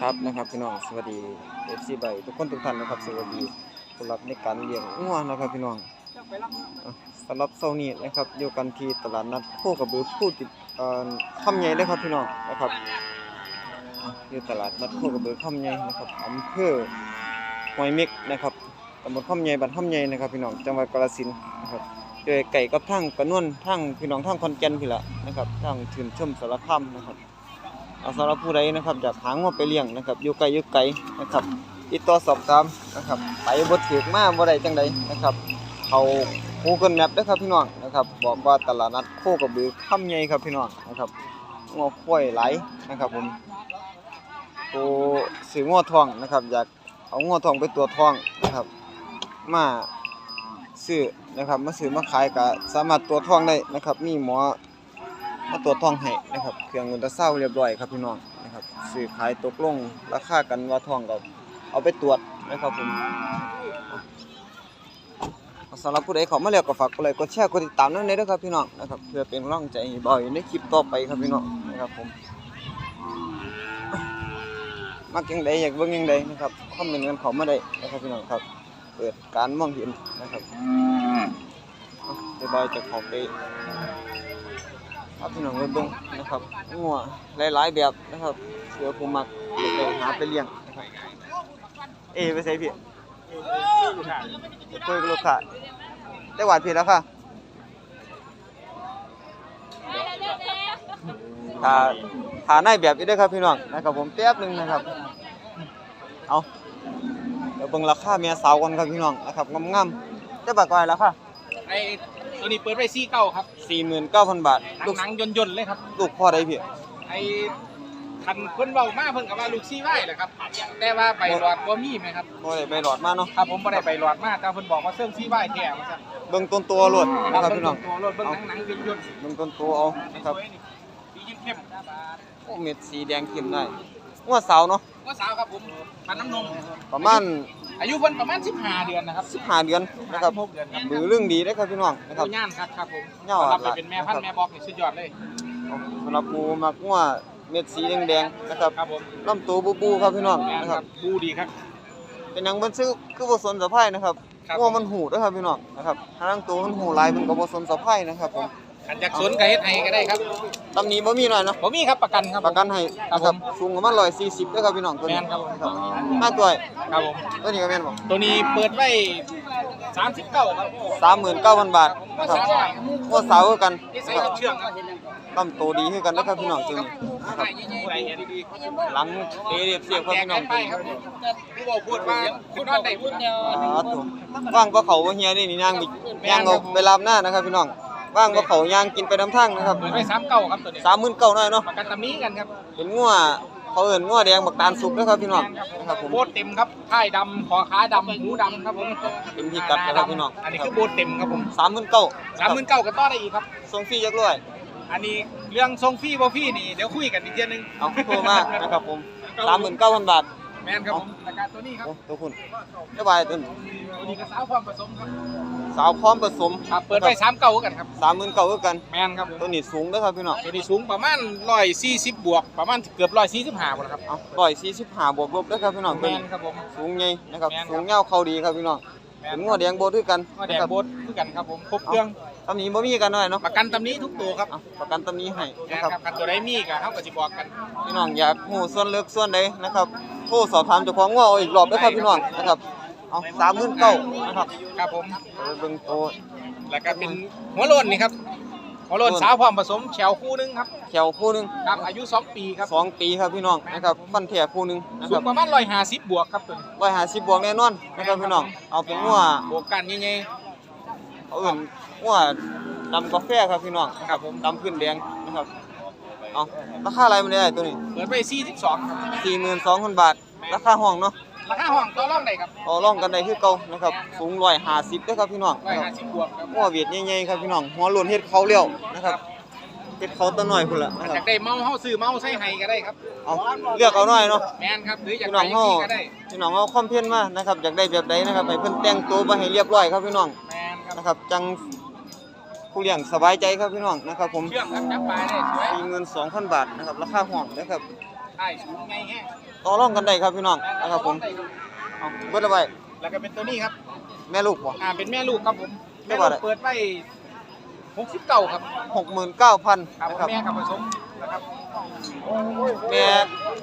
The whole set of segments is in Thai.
ครับนะครับพี่น้องสวัสดี FC ใบทุกคนทุกท่านนะครับสวัสดีสำหรับในการเลี้ยงงัวนะครับพี่น้องสำหรับเช้านี้นะครับอยู่กันที่ตลาดนัดโคกระบือผู้ติดเอ่อคำใหญ่เลยครับพี่น้องนะครับอยู่ตลาดนัดโคกระบือคำใหญ่นะครับอำเภอห้วยเม็กนะครับตำบลคำใหญ่บ้านคำใหญ่นะครับพี่น้องจังหวัดกาฬสินธุ์นะครับโดยไก่กับทั้งกระนวนทั้งพี่น้องทั้งคอนแกนพี่ละนะครับทั้งชื่นชมสารคามนะครับ เอาสำหรับผู้ใดนะครับอยากหางวไปเลี้ยงนะครับอยู่ไกลอยู่ไกลนะครับติดต่อสอบถามนะครับไปบ่ถูกมาบ่ได้จังใดนะครับเขา Google Map เด้อครับพี่น้องนะครับ บอกว่าตลาดนัดโคกระบือค่ำใหญ่ครับพี่น้องนะครับงอควายไหลนะครับผมตัวซื้องอทองนะครับ อยากเอางอทองไปตัวทองนะครับ มาซื้อนะครับมาซื้อมาขายก็สามารถตัวทองได้นะครับ มีหมอ มาตรวจทองให้นะครับ เครื่องเงินตะเศร้าเรียบร้อยครับพี่น้องนะครับซื้อขายตกลงราคากันว่าทองก็เอาไปตรวจนะครับผมเอาสำหรับผู้ใดเขอมาแล้วก็ฝากกดไลค์กดแชร์กดติดตามนั่นเลยด้วยครับพี่น้องนะครับเพื่อเป็นกำลังใจให้บ่อยในคลิปต่อไปครับพี่น้องนะครับผมมักยังใดอยากเบิ่งยังใดนะครับคอมเมนต์กันเข้ามาได้นะครับพี่น้องครับ เปิดการมองเห็นนะครับเอาเดี๋ยวบ่อยจะเขอไป ครับพี่น้องเบิ่งนะครับงัวหลายๆแบบนะครับ เสือผู้มักเด็กไปหาไปเลี้ยงนะครับเอไปใส่พี่คุยกับลูกค้าได้หวานพี่แล้วค่ะถ้าถ้าในแบบนี้ด้อครับพี่น้องนะครับ ผมแป๊บหนึงนะครับ เอาเดี๋ยวเบิ่งราคาเมียสาวก่อนครับพี่น้องนะครับงามๆได้บาทกว่าแล้วค่ะ ตัวนี้เปิดไว้ซี่เก้าครับ49,000บาท หนังลูกหนังยนยนๆเลยครับ ลูกพ่อได้พี่ไอ้คันเพิ่นเบามาเพิ่นกับว่าลูกซี่ไว้แหละครับ แต่ว่าใบหลอดบ่มีไหมครับบ่ได้ไปหลอดมาเนาะครับผมบ่ได้ใบหลอดมาแต่เพิ่นบอกว่าเสื่อมซี่ไว้แท้ว่าซั่นเบิ่งต้นตัวโลดนะครับพี่น้องตัวรถเบิ่งหนังหนังยนยนเบิ่งต้นตัวเอานะครับสียิ้มเข้มโอ้เม็ดสีแดงเข้มได้งัวสาวเนาะว่าสาวครับผมปันน้ำนมประมาณ อายุเพิ่นประมาณ15เดือนนะครับ15เดือนนะครับ16เดือนครับบือเรื่องดีเด้อครับพี่น้องนะครับโอ้ย่านครับครับผมย่านรับไปเป็นแม่พันธุ์แม่บอกนี่สุดยอดเลยสำหรับผู้มักงัวเม็ดสีแดงๆนะครับครับผมลำตัวบูๆครับพี่น้องแม่นนะคครัรับบบูดีครับ เป็นหยังเบิ่นซื้อคือบ่สนสะพายนะครับครับ งัวมันหูเด้อครับพี่น้องนะครับทางตัวมันหูหลายมันก็บ่สนสะพายนะครับผม อันจากสวนก็เฮ็ดให้ก็ได้ครับตำหนี้บ่มีหน่อยเนาะผมมีครับประกันครับ ประกันให้นะคครัรับบผมสูงประมาณ140เด้อครับพี่น้องตัวนี้แม่นครับผมครับมาตัวครับผม ตัวนี้ก็แม่นบ่ตัวนี้เปิดไว้39ครับสามหมื่นเก้าพันบาทนะครับก็สาวคือกันนี่นะใส่ครับเชือกครับลำตัวดีคือกันนะครับพี่น้องจริงนะครับ ผู้ใดเห็นดีหลังเอเรียบเสียบครับแจกพี่น้องไปครับผู้บอกพูดว่าคุณนอนได้พูดเนี่ยอ่าถูกว่างก็เขาว่าเฮียนี่นี่ย่างมีย่างเอาไปลามหน้านะครับพี่น้อง ว่างก็เขาย่างกินไปน้ำทั้งนะครับเปิดไว้สามเก้าครับตัวนี้สามหมื่นเก้าหน่อยเนาะประกันตำนี้กันครับเป็นงัวเขาเอิ้นงัวแดงบักตาลสุกนะครับพี่น้องนะครับผมโบดเต็มครับท้ายดำคอขาดำหูดำครับผมเป็นพิกัดนะครับพี่น้องอันนี้คือโบดเต็มครับผมสามหมื่นเก้าสามหมื่นเก้าก็ต่อได้อีกครับส่งฟรีจักร้อยอันนี้เรื่องทรงฟรีบ่ฟรีนี่เดี๋ยวคุยกันอีกเทียนึงเอาโทรมานะครับผมสามหมื่นเก้าพันบาทแม่นครับผมราคาตัวนี้ครับโอ้ตัวคุณได้บายต้นตัวนี้ก็สาวความผสมครับ สาวพร้อมผสมครับเปิดไว้สามเก้ากันครับสามหมื่นเก้าคือกันแม่นครับผมตัวนี้สูงเด้อครับพี่น้องตัวนี้สูงประมาณร้อยสี่สิบบวกประมาณเกือบร้อยสี่สิบห้าหมดครับเอาร้อยสี่สิบห้าบวกลบเด้อครับพี่น้องแมเป็นนครับผมสูงใหญ่นะครับแม่นครับสูงเงาวเขาดีครับพี่น้องแมเป็นนงัวแดงโบดด้วยกันก็แดนะงครับโบดคือกันครับผมครบเครื่องตำหนี้บ่มีกันหน่อยเนาะประกันตำนี้ทุกตัวครับเอาประกันตำหนี้ให้แม่นะนครับครับกันตัวใดมีก็เฮาก็สิบอกกันพี่น้องอยากหูส่วนเลือกส่วนใดนะครับ โทรสอบถามเจ้าของงัวเอาอีกรอบเด้อครับพี่น้องนะครับเอาสามหมื่นเก้านะครับครับผมเอาไปเบิ่งโตแล้วก็เป็นหัวโลนนี่ครับหัวโลนสาวพร้อมผสมแชวคู่หนึงครับแขวคู่หนึงครับอายุ 2 ปีครับสองปีครับพี่น้องนะครับฟันแท้คู่หนึงนะคสูรังบประมาณ150บวกครับตัวนี้ร้อยห้าสิบบวกแน่นอนนะครับพี่น้องเอาเป็นงัวบวกกันใหญ่เอาอื่นงัวดำกาแฟครับพี่น้องๆครับผมดำขึ้นแดงนะครับ เอาราคาอะไรมันได้ตัวนี้เปิดไป42ครับสี่หมื่นสองพันบาท ราคาห้องเนาะราคาห้องต่อรองได้ครับต่อรองกันได้คือเก่านะครับ สูงร้อยห้าสิบด้วยครับพี่น้องนะครับ150บวกครับหัวเวียดใหญ่ๆครับพี่น้องหัวโล้วนเฮ็ดเขาเลี้ยวนะครับเฮ็ดเขาตัวน้อยพุ่นละนะคจารับกได้เมาเฮาซื้อเมาใส่ให้ก็ได้ครับเอาเลือกเอาหน่อยเนาะแม่นครับหรืออยากพี่ไปน้องจังเฮาซี่ก็ได้พี่น้องเฮาคอมเพลนมานะครับอยากได้แบบใดนะครับให้เพิ่นแต่งตัวมาให้เรียบร้อยครับพี่น้องแม่นครับนะครับจัง ผู้เลี้ยงสบายใจครับพี่น้องนะครับผมเชื่อมครับจับปลาได้สวยสี่หมื่นสองพันบาทนะครับราคาห้องนะครับใช่สูงไงแฮะต่ต่อรองกันได้ครับพี่น้องนะครับผมเอาเบิดเอาไว้แล้วก็เป็นตัวนี้ครับ แม่ลูกบ่อ่าเป็นแม่ลูกครับผมเท่าแม่ไหร่ลูกเปิดไว้หกสิบเก้าครับหกหมื่นเก้าพันครับนะครับแม่กับผสม นะครับแม่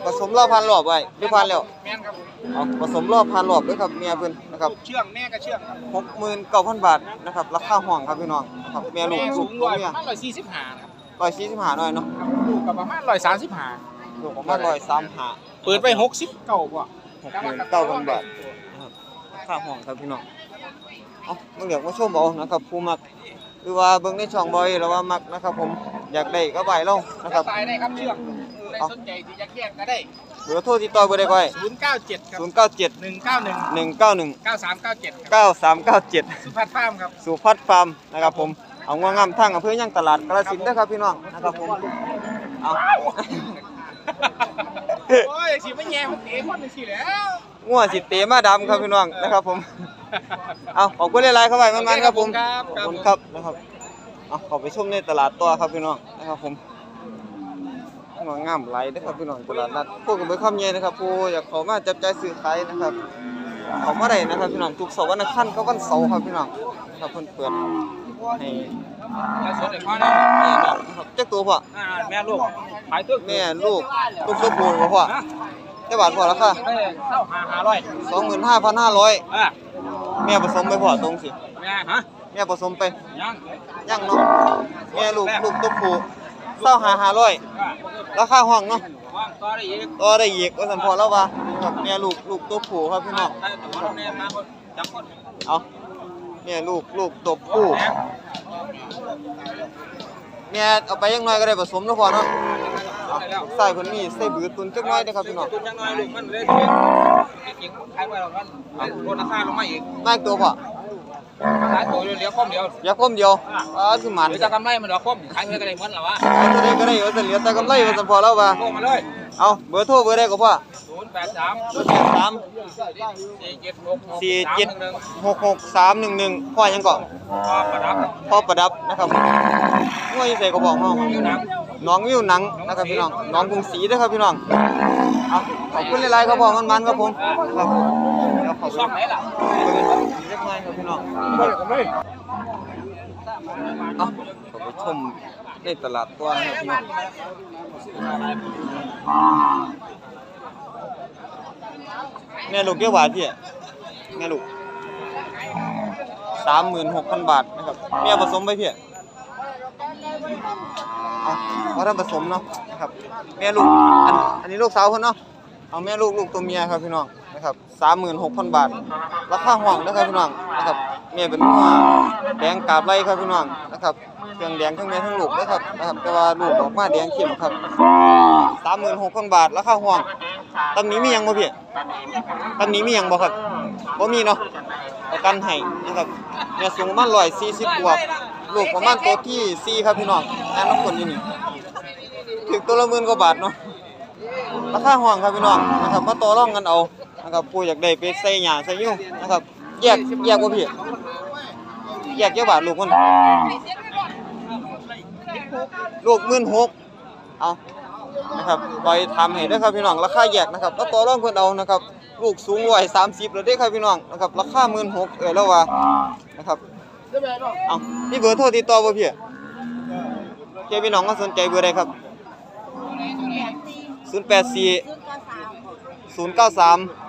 ผสมรอบพันรอบไว้หรือพันแล้วแม่นครับผมเอาผสมรอบพันรอบด้วยครับเมียเพิ่นนะครับลูกเชื่องแม่ก็เชื่องครับหกหมื่นเก้าพันบาทนะครับราคาห้องครับพี่น้องนะครับแม่ลูกแม่ลูสูกงตัร้วอยเมียประมาณร้อยสี่สิบห้าครับร้อยสี่สิบห้าหน่อยเนาะครับลูกกับประมาณร้อยสามสิบห้าลูกประมาณร้อยสามห้า เปิดไว้หกสิบเก้าบ่หกหมื่นเก้าพันบาทนะครับค่าห้องครับพี่น้อง เอาเมื่อเดี๋ยวมาชมเอานะครับผู้มัก หรือว่าเบิ่งในช่องบอยแล้วว่ามักนะครับผม อยากได้ก็ใบลงนะครับตายได้ครับเชื่องใครสนใจที่จะแยกก็ได้เบอร์โทรติดต่อเบอร์ใดก่อยศูนย์เก้าเจ็ดครับศูนย์เก้าเจ็ดหนึ่งเก้าหนึ่งหนึ่งเก้าหนึ่งเก้าสามเก้าเจ็ดครับเก้าสามเก้าเจ็ดสุภัทรฟาร์มครับสุพัฒน์ฟาร์มนะครับผม เอางวงามทั้งอำเภอย่างตลาดกระสินธุ์นะครับพี่น้องนะครับผม เอาโอ้ยสิไม่แย่ผมเองคนหนึ่งสิแล้วงัวสิเตมาดำครับพี่น้องนะครับผม เอาขอบคุณหลายๆครับไปมันๆครับผมครับขอบคุณครับนะครับ เอาขอไปชมในตลาดตัวครับพี่น้องนะครับผมงวงามไหลายนะครับพี่น้องตลาดนัดพวกกันไปข้ามเย็นนะครับผู้อยากเขามาจับจ่ายซื้อขายนะครับเขามาได้นะครับพี่น้องทุกเสาร์วันอังคารก็วันเสาร์ครับพี่น้องนะครับเพิ่นเปิดให้แล้วสดเลยพ่อนะแม่นะครับเจ้าตัวพ่ออ่าแม่ลูกขายตัวแม่ลูกลูกตัวผู้บ่พ่อเจ้าบาทพ่อราคาได้เท่าหาหาร้อยสองหมื่นห้าพันห้าร้อยอ่าแม่ผสมไปพ่อตรงสิแม่ฮะ แม่ผสมไปยังยังเนาะแม่ลูกลูกตัวผู้เศร้าหาหาร้อยอ่าราคาห้องเนาะว่างต่อได้อีกต่อได้อีกว่าสันพอแล้วว่าครับแม่ลูกลูกตัวผู้ครับพี่น้องได้แต่ว่าเราเนี่ยมาคนจับคนเอาแม่ลูกลูกตัวผู้แม่เอาไปยังน้อยก็ได้ผสมแล้วพอเนาะเอาใส่เพิ่นมีใส่บือตุนจักหน้อยเด้อครับพี่น้องตุ้นยังน้อยลูกมันเลยเป็นเก่งขายไปแล้วกันลดราคาลงมาอีกมาอีกตัวพ่อ ขายตัวเดียวคอมเดียวอย่าคมเดียวอ่าสิมันหรือจะกำไรมันดอกคอมขายเงินก็ได้เหมือนหรอวะเอาตัวใดก็ได้ว่าจะเหลือแต่กำไรว่าสันพอแล้วว่าโทรมาเลยเอาเบอร์โทรเบอร์ใดก็พ่อศูนย์แปดสาม083สี่เจ็ดหกสี่เจ็ดหกหกสามหนึ่งหนึ่งพ่อยังเกาะประดับพ่อประดับนะครับง่วยใส่กระบอกห้องอยู่หนังน้องวิวหนังนะครับพี่น้องน้องกรุงศรีนะครับพี่น้องเอาขอบคุณหลายๆครับพ่อมันๆครับผมครับเดี๋ยวขอบชคุอณ เล็กน้อยครับพี่น้องเอาขอไปชมในตลาดตัวนะครับพี่น้องแม่ลูกเกี่ยวบาทพี่แม่ลูกสามหมื่นหกพันบาทนะครับแม่ผสมไปพี่เอาว่าท่านผสมเนาะนะครับ แม่ลูกอันอันนี้ลูกสาวคนเนาะเอาแม่ลูกลูกตัวเมียครับพี่น้อง นะครับสามหมื่นหกพันบาท ราคาห้องนะครับพี่น้องนะครับแม่เป็นหัวแดงกาบไล่ครับพี่น้องนะครับเครื่องแดงทั้งแม่ทั้งลูกนะครับนะครับแต่ว่าลูกออกมาแดงเข้มครับสามหมื่นหกพันบาท ราคาห้องตำนี้มียังบ่พี่ตำนี้มียังบ่ครับบ่มีเนาะประกันให้นะครับแม่สูงประมาณ140บวกลูกประมาณตัวที่สี่ครับพี่น้องงานน้องคนอยู่นี่ถึงตัวละหมื่นกว่าบาทเนาะราคาห่วงครับพี่น้องนะครับมาต่อรองกันเอา นะครับผู้อยากได้ไปใส่หยาใส่ยุ่งนะครับแยกแยกบ่พี่แยกแยกบาทลูกมันลูกหมื่นหกเอานะครับไปทำให้เด้ครับพี่น้องราคาแยกนะครับมาต่อรองเพิ่นเอานะครับลูกสูงร้อยสามสิบแล้วเด้ครับพี่น้องนะครับราคาหมื่นหกเอ้ยแล้วว่านะครับเอานี่เบอร์โทรติดต่อบ่พี่เจ้พี่น้องก็สนใจเบอร์ใดครับ084 093 1415น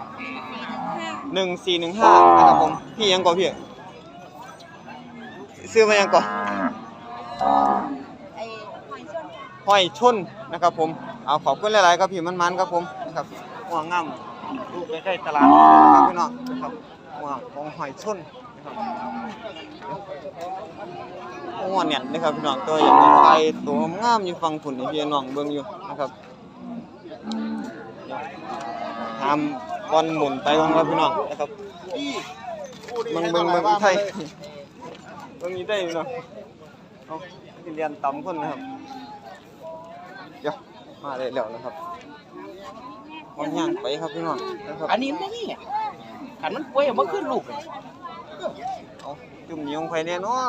ะครับผมพี่ยังก่อนพี่ซื้อมายังก่อนไอ้หอยชนห้อยชนนะครับผมเอาขอบคุณหลายๆครับพี่มันๆครับผมนะครับหัวงามดูใกล้ๆตลาดนะครับพี่น้องนะครับหัวของหอยชนนะครับหัวเนี่ยนะครับพี่น้องตัวอย่างนี้ไทยตัวงามอยู่ฟังผุนนี่พี่น้องเบิ่งอยู่นะครับทำ บอลหมุนไปของเราพี่น้องนะครับเบิ่งเบิ่งเบิ่งไทยเบิ่งนี้ได้พี่น้องเอาที่เรียนต่ำคนนะครับเดี๋ยวมาได้แล้วนะครับวันย่างไปครับพี่น้องนะครับอันนี้ไม่นี่ขันมันป่วยมันขึ้นลูกเอาจุ่มเหนียวไปแน่เนาะ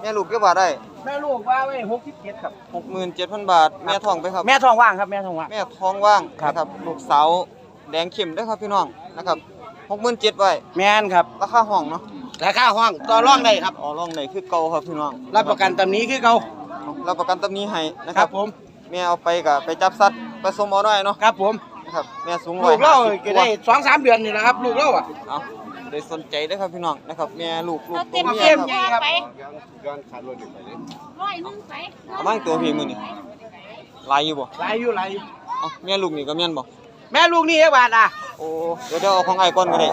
แม่ลูกเก็บบาทได้แม่ลูกว่าไว้หกสิบเจ็ดครับหกหมื่นเจ็ดพันบาท แม่ทองไปครับ แม่ทองว่างครับ แม่ทองว่าง แม่ท้องว่างครับนะครับลูกสาว แดงเข้มเด้วยครับพี่น้องนะครับหกหมื่นเจ็ดไว้แม่นครับ ราคาห้องเนาะราคาห้องต่อรองได้ครับ อ๋อรองไหนคือเก่าครับพี่น้องรับประกันตำหนี้คือเขารับประกันตำหนี้ให้นะคครัรับบผมแม่เอาไปกับไปจับสัตว์ผสมเอาหน่อยเนาะครับผมนะครับแม่สูงลูกเล่า150ก็ได้สองสามเดือนนี่แหละครับ ลูกเล่าอะ เอาได้สนใจเด้อครับพี่น้องนะครับแม่ลูกลูกเอาตัเต็วมเมีเต็ยมครับครับไปร้อยหนึงไปเอามั่งตัวพี่มือนี่ลายอยู่บ่หลายอยู่หลายอยู่เอาแม่ลูกนี่ก็แม่นบ่ แม่ลูกนี่เอกบาทอะโอ้เดี๋ยวเดี๋ยวเอาของไอ้ก่อนก็ได้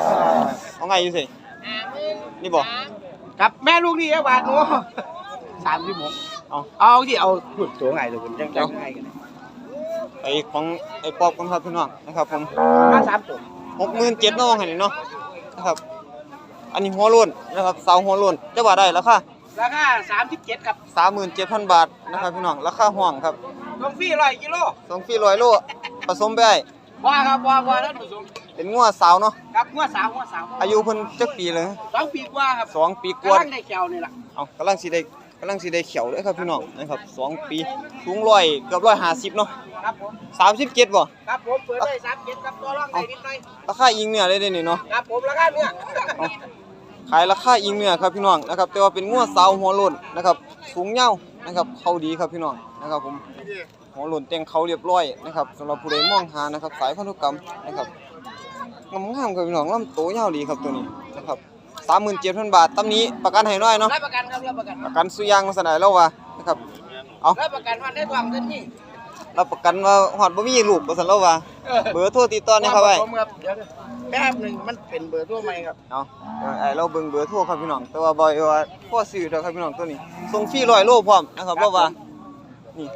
ของไอ้อยู่สิห้าหมื่นนี่บ่ครับแม่ลูกนี่เอกบาทหนูสามสิบหกเอาเอาที่เอาพูดตัวไงตัวคุณจังจังไงกันไอ้ของไอ้ปอบกันครับพี่น้องนะครับผมห้าสามตัวหกหมื่นเจ็ดน้องให้นี่เนาะนะครับ อันนี้หัวโล้นนะครับเสาหัวโล้นจะว่าได้ราคาราคาสามสิบเจ็ดครับสามหมื่นเจ็ดพันบาทนะครับพี่น้องราคาห้องครับลงฟรีร้อยกิโลส่งฟรีร้อยโลผสมไปได้ ว่าครับว่าว่าท่านผู้ชมเป็นงัวสาวเนาะครับงวดสาวงวดสาวอายุเพิ่นจักปีเลยสองปีกว่าครับสองปีกว่ากำลังได้แขวนี่แหละเอากำลังสิได้กำลังสิได้เขียวเลยครับพี่น้องนะครับสองปีสูงร้อยเกือบร้อยห้าสิบเนาะครับผมสามสิบเจ็ดบ่ครับผมเปิดได้สามเจ็ดครับตัวร่องได้นิดหน่อยราคาอิงเนื้อเลยเด้นี่เนาะครับผมราคาเนี่ยเอาขายราคาอิงเนื้อครับพี่น้องนะครับแต่ว่าเป็นงัวสาวหัวโล้นนะครับสูงเหี่ยวนะครับเขาดีครับพี่น้องนะครับผม หัวโล้นแต่งเขาเรียบร้อยนะครับสำหรับผู้ใดมองหานะครับ สายพันธุกรรมนะครับงามๆครับพี่น้องลำโตยาวดีครับตัวนี้นะครับสามหมื่นเจ็ดพันบาทตำนี้ประกันให้น้อยเนาะรับประกันครับรับประกันประกันสุยางมาสนายแล้วว่านะครับเอารับประกันวันได้ทวงเท่านี้รับประกันว่าหอดบ่มีลูกบ่ซั่นแล้วว่าเบอร์โทรติดต่อนี่ครับไว้ผมครับเดี๋ยวแป๊บหนึ่งมันเป็นเบอร์ทั่วใหม่ครับเอาเดี๋ยวไอ้เราเบิ่งเบอร์โทรครับพี่น้องแต่ว่าบ่อยว่าพอซื้อเด้อครับพี่น้องตัวนี้ส่งฟรี100โลพร้อมนะครับเพราะว่านี่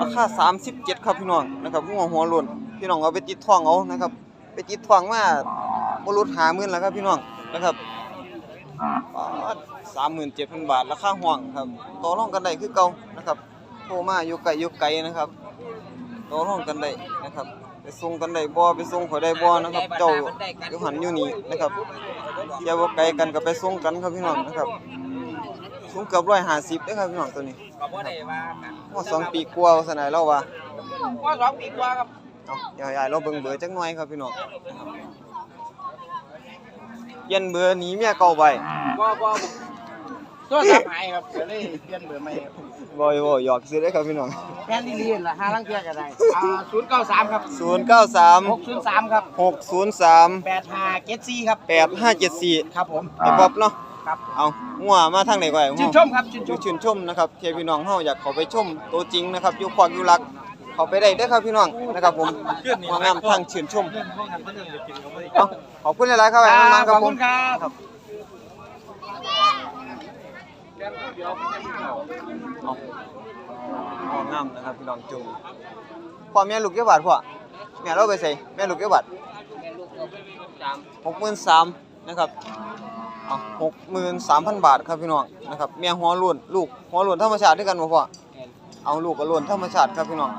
ราคา37ครับพี่น้องนะครับหัวหัวโล้นพี่น้องเอาไปติดท้องเอานะครับ ไปติดท้องมาบ่หลุด50,000แล้วครับพี่น้องนะครับ37,000บาทราคาห้องครับต่อรองกันได้คือเก่านะครับโทรมาอยู่ไกลอยู่ไกลนะครับต่อรองกันได้นะครับ ไปส่งกันได้บ่ไปส่งข่อยได้บ่นะครับ เจ้าอยู่หันอยู่นี่นะครับอย่าบ่ไกลกันก็ไปส่งกันครับพี่น้องนะครับ สูงเกือบ150เด้อครับพี่น้องตัวนี้ก็บ่ได้ว่ากันว่าสองปีกว่าว่าซั่นน่ะเราว่าว่าสองปีกว่าครับเอาเดี๋ยวให้เราเบิ่งเบอร์จักหน่อยครับพี่น้องนะครับเปลี่ยนเบอร์หนีเมียเก่าไปบ่บ่ตัวสับหายครับก็เลยเปลี่ยนเบอร์ใหม่ครับบ่บ่หยอกซื้อได้อครับพี่น้องแค่นี้เรียนละห้าลังเทียก็ได้อ่าศูนย์เก้าสามครับหก093ศูนย์สามครับ603แปดห้าเจ็ดสี่ครับ8574ครับผมไอ้ป๊อบเนาะ ครับ เอางัวมาทางไหนก่อนชื่นชมครับชื่นชชื่มนชื่นชมนะครับเทพี่น้องเฮาอยากเข้าไปชมตัวจริงนะครับอยู่ควักอยู่รัก เข้าไปได้เด้อครับพี่น้องนะครับผมมางามทางชื่นชมเอาขอบคุณหลายๆครับไอ้มันๆคขรัอบบผคุมณครับครับเอาเอางามนะครับพี่น้องจุงพ่อแม่ลูกเกี่ยวบาทพ่อแม่เราไปใส่แม่ลูกเกี่ยวบาทหกหมื่นสามนะครับเอา หกหมื่นสามพันบาทครับพี่น้องนะครับเมียหัวล้วนลูกหัวล้วนธรรมชาติด้วยกันบ่พ่อเอาลูกกับล้วนธรรมชาติครับพี่น้อง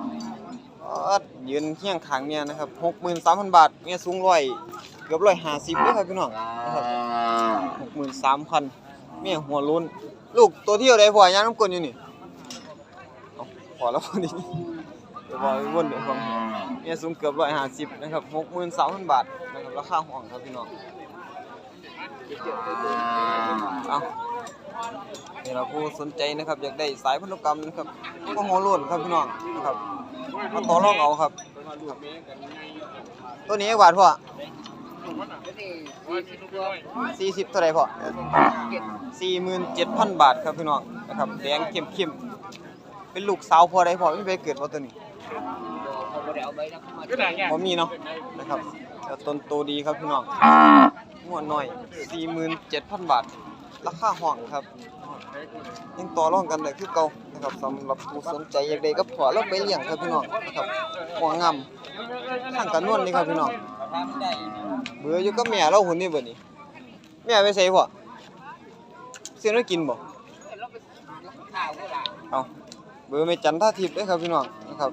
อดยืนเคียงขางเมียนะครับหกหมื่นสามพันบาทเมียสูงร้อยเกือบร้อยห้าสิบเลยครับพี่น้องนะครับหกหมื่นสามพันเมียหัวล้นลูกตัวที่เท่าใดพ่อยางน้ำกลนอยู่นี่เอาพอแล้วพอดีเดี๋ยวบอวนเดี๋ยวฟังเมียสูงเกือบร้อยห้าสิบนะครับหกหมื่นสามพันบาทนะครับราคาห้องครับพี่น้อง เอานี่เราผู้สนใจนะครับ อยากได้สายพันธุกรรมนะครับก็หัวล้นครับพี่น้องนะครับมาต่อรองเอาครับ ตัวนี้บาทพ่อสี่สิบเท่าไรพ่อสี่หมื่นเจ็ดพันบาทครับพี่น้องนะครับแดงเข้มเข้มๆเป็นลูกสาวพอได้พอไม่ไปเกิดว่าตัวนี้ผมมีเนาะนะครับ แต่ต้นโตดีครับพี่น้องหัวหน่อย 47,000 บาท ราคาห้องครับ ยังต่อรองกันได้คือเก่านะครับสำหรับผู้สนใจอยากได้ก็ขอเราไปเลี้ยงครับพี่น้องนะครับหัวงามทางกันนวลนี่ครับพี่น้องเบื่ออยู่กับแม่เราหุ่นนี่เบิดนี้แม่ไปใส่พ่อเสียน้อยกินบ่เอาเบอร์ไม่จันท่าทิพย์ด้อครับพี่น้องนะครับ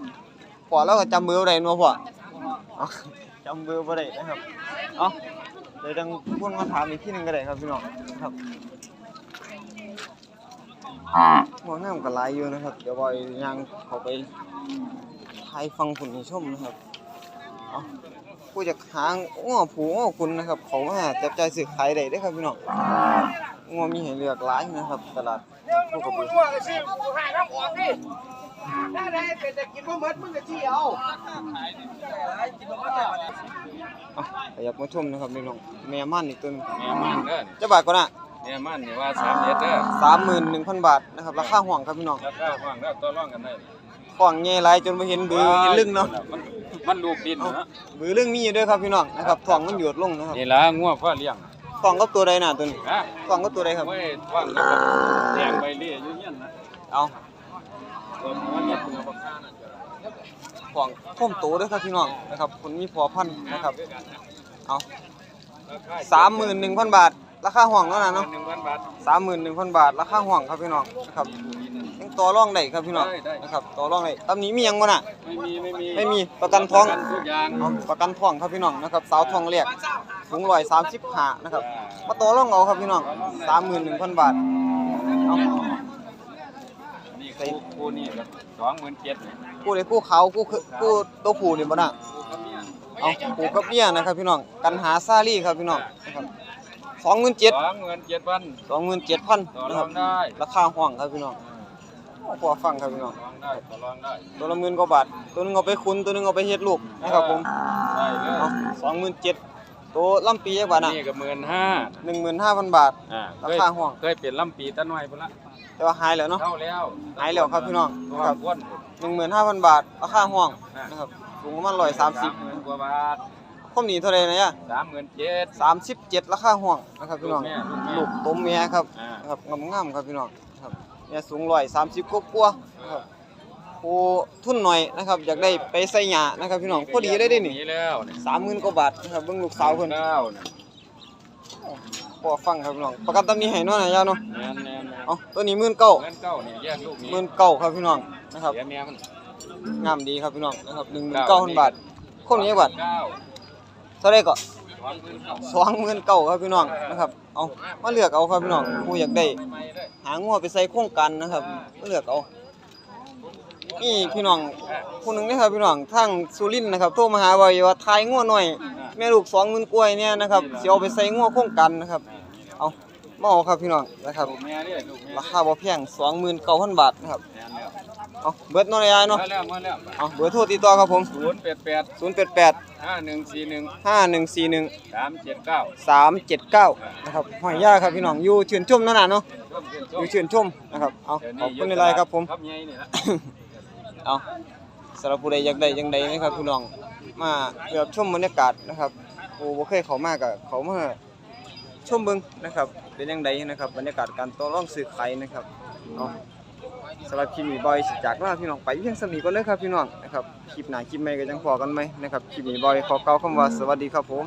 พอเราก็จำเบอร์ได้นาะพ่อ จำเบอร์บ่ได้นะครับ เอาเดี๋ยวจังพูดมาถามอีกที่หนึ่งก็ได้ครับพี่น้องครับหัวงามก็หลายอยู่นะครับ เดี๋ยวบอยย่างเขาไปถ่ายฟังคุณให้ชมนะครับ เอาผู้จะหาง้อผูง้อคุณนะครับ เขามาจับใจายซื้อขายได้เด้อครับพี่น้องง้อมีให้เลือกหลายนะครับ ตลาดผู้กระบือ ถ้าได้เป็นจะกินบ่หมดมึงก็ชี้เอาเอาขยับมาชมนะครับพี่น้องแม่ม่านอีกตัวหนึงแม่มันเด้อเจ้าบาทก่อนนะแม่มันนี่ว่า3เม็ดเด้อสามหมื่นหนึ่งพันบาทนะครับราคาห่วงครับพี่น้องราคาว่างแล้วต่อรองกันได้ห่วงใหญ่หลายจนมาเห็นบือเห็นลึงเนาะมันมันลูกดินเนาะบือลึงมีอยู่ด้วยครับพี่น้องนะครับท้องมันหยดลงนะครับนี่ล่ะงัวพ่อเลี้ยงท้องกับตัวใดน่ะตัวนี้ฮะท้องกับตัวใดครับโอ้ยว่างแล้วก็แทงไปเรื่อยอยู่เฮียนนะ เอา ตัวมันเนี่ยตัวบักซ่านั่นท้องท่มโตเด้วยครับพี่น้องนะครับคนมีพอพันธุ์นะครับเอาสามหมื่นหนึ่งพันบาท ราคาห่วงแล้วนะเนาะ1,000บาทสามหมื่นหนึ่งพันบาท ราคาห่วงครับพี่น้องนะครับยังต่อรองได้ครับพี่น้องได้ได้นะครับต่อรองได้ตำหนี้มีหยังบ่น่ะไม่มีไม่มีไม่มีประกันท้องประกันทุกอย่างเอาประกันท้องครับพี่น้องนะครับสาวทองเรียกสูงร้อยสามสิบห้านะครับมาต่อรองเอาครับพี่น้องสามหมื่นหนึ่งพันบาทเอา นี่คู่คู่นี่ก็สองหมื่นเจ็ดนี่ผู้ใดผู้เขาผู้คือผู้ตัวผู้นี่บ่น่ะคู่กับเมียเอาผู้กับเมียนะครับพี่น้องกันหาซาลี่ครับพี่น้องนะครับสองหมื่นเจ็ดสองหมื่นเจ็ดพันสองหมื่นเจ็ดพันต่อนะรคอรับงได้ราคาห้องครับพี่น้องพอฟังครับพี่น้องต่อรองได้ต่อรองได้ตัวละหมื่นกว่าบาทตัวหนึงเอาไปคุ้นตัวหนึงเอาไปเฮ็ดลูกนะครับผมได้เลยเอาสองหมื่นเจ็ด ตัวลำปีจักบาทน่ะนี่ก็หมื่นห้าหนึ่งหมื่นห้าพันบาทอ่าราเคยคาห้อง เคยเปลี่ยนลำปีตะน้อยพุ่นละแต่ว่าหายแล้วเนาะเท่าแล้วหายแล้วครับพี่น้องตัวครับอ้วนหนึ่งหมื่นห้าพันบาทราคาห้องนะครับสูงประมาณร้อยสามสิบหมื่นกว่าบาทคมหนีเท่าไหรนะยะสามหมื่นเจ็ดสามสิบเจ็ดราคาห้องนะครับพี่น้องลูกแม่ลูกแม่ลูกต้มเมียครับอ่านะครับงามๆครับพี่น้องครับเนี่ยสูงร้อยสามสิบกว่าๆนะครับ ผู้ทุนหน่อยนะครับอยากได้ไปใส่หยานะครับพี่น้องพอดีเลยได้นี่นี่แล้วนี่สามหมื่นกว่าบาทนะครับเบิ่งลูกสาวเพิ่นเก้านี่พอฟังครับพี่น้องประกันตำหนี้ให้เนาะนะยาเนาะแม่นแม่นแม่นเอาตัวนี้หมื่นเก้าเงินเก้านี่แยกลูกนี่หมื่นเก้าครับพี่น้องนะครับเสียเมียมันงามดีครับพี่น้องนะครับหนึ่งหมื่นเก้าพันบาทคนนี้บาทเก้าเท่าไรก็สองหมื่นเก้าสองหมื่นเก้าครับพี่น้องนะครับเอามาเลือกเอาครับพี่น้องผู้อยากได้ไม่ได้หางัวไปใส่โครงการนะครับมาเลือกเอา นี่พี่น้องผู้หนึงนะครับพี่น้องทางสุรินทร์นะครับโทรมาหาว่าอย่าว่าทายงัวหน่อย แม่ลูกสองหมื่นกล้วยเนี่ยนะครับสิเอาไปใส่งัวโครงการนะครับเอามาเอาครับพี่น้องนะครับลูกแม่เนี่ยลูกแม่ราคาบ่แพง29,000บาทนะครับแม่นแล้วเอาเบิดเนาะยายเนาะมาแล้วมาแล้วเอาเบอร์โทรติดต่อครับผมศูนย์แปดแปด088ห้าหนึ่งสี่หนึ่ง5141สามเจ็ดเก้า379นะครับหอยย่าครับพี่น้องอยู่เชื่นชมเนาะน่ะเนาะอยู่เชื่นชมนะครับเอาขอบคุณหลายๆครับผม เอาสำหรับผู้ใดอยากได้จังใดนะครับพี่น้องมาเลือกชมบรรยากาศนะครับผู้บ่เคยเขามาก็เขามาชมเบิ่งนะครับ เป็นจังไดนะครับ บรรยากาศการต่อรองซื้อขายนะครับเอาสำหรับคลิปนี้บอยสิจากลาพี่น้องไปเพียงสำนี้ก่อนเลยครับพี่น้องนะครับคลิปหนาคลิปใหม่ก็จังพอกันไหมนะครับคลิปนี้บอยขอเกล่าวคำว่าสวัสดีครับผม